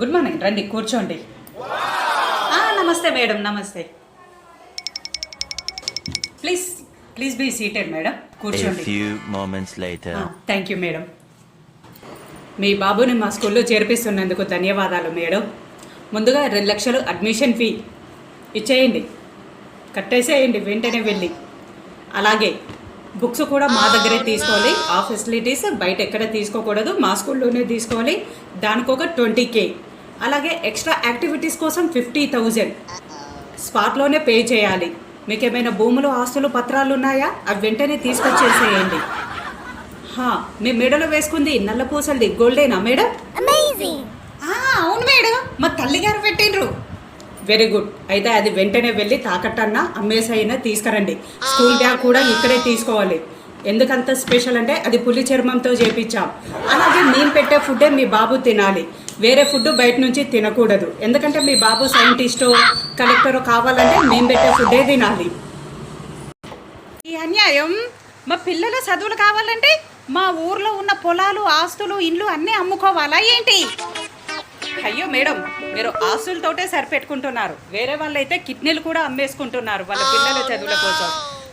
Good morning. రండి కూర్చోండి. నమస్తే మేడం నమస్తే. Please please be seated madam. కూర్చోండి. Few moments later. Thank you madam. మీ బాబుని మా స్కూల్లో చేర్పిస్తున్నందుకు ధన్యవాదాలు మేడం. ముందుగా రెండు లక్షలు అడ్మిషన్ ఫీ ఇచ్చేయండి. కట్టేసేయండి వెంటనే వెళ్ళి. అలాగే బుక్స్ కూడా మా దగ్గరే తీసుకోవాలి. ఆ ఫెసిలిటీస్ బయట ఎక్కడ తీసుకోకూడదు. మా స్కూల్లోనే తీసుకోవాలి. దానికి ఒక ట్వంటీ కే. అలాగే ఎక్స్ట్రా యాక్టివిటీస్ కోసం ఫిఫ్టీ థౌజండ్. స్పాట్లోనే పే చేయాలి. మీకు ఏమైనా భూములు ఆస్తులు పత్రాలు ఉన్నాయా? అవి వెంటనే తీసుకొచ్చేసేయండి. హా, మీ మెడలో వేసుకుంది నల్ల పూసలది. గోల్డేనా మేడం? అవును మేడం. మా తల్లిగారు పెట్టిండ్రు. Very good. అయితే అది వెంటనే వెళ్ళి తాకట్టన్న అమ్మేసైనా తీసుకురండి. స్కూల్ బ్యాగ్ కూడా ఇక్కడే తీసుకోవాలి. ఎందుకంత స్పెషల్ అంటే అది పులి చర్మంతో చేపించాం. అలాగే మేము పెట్టే ఫుడ్డే మీ బాబు తినాలి. వేరే ఫుడ్ బయట నుంచి తినకూడదు. ఎందుకంటే మీ బాబు సైంటిస్టో కలెక్టరో కావాలంటే మేము పెట్టే ఫుడ్డే తినాలి. ఈ అన్యాయం మా పిల్లల చదువులు కావాలంటే మా ఊర్లో ఉన్న పొలాలు ఆస్తులు ఇండ్లు అన్నీ అమ్ముకోవాలా ఏంటి? అయ్యో మేడం మీరు ఆస్తులతోటే సరిపెట్టుకుంటున్నారు. వేరే వాళ్ళైతే కిడ్నీలు కూడా అమ్మేసుకుంటున్నారు వాళ్ళ పిల్లల చదువుల కోసం.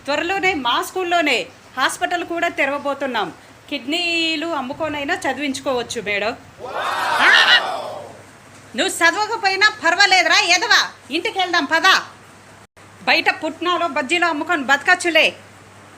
త్వరలోనే మా స్కూల్లోనే హాస్పిటల్ కూడా తెరవబోతున్నాం. కిడ్నీలు అమ్ముకోనైనా చదివించుకోవచ్చు మేడం. నువ్వు చదవకపోయినా పర్వాలేదురా ఎదవా? ఇంటికి వెళ్దాం పదా. బయట పుట్నాలో బజ్జీలో అమ్ముకొని బతకచ్చులే.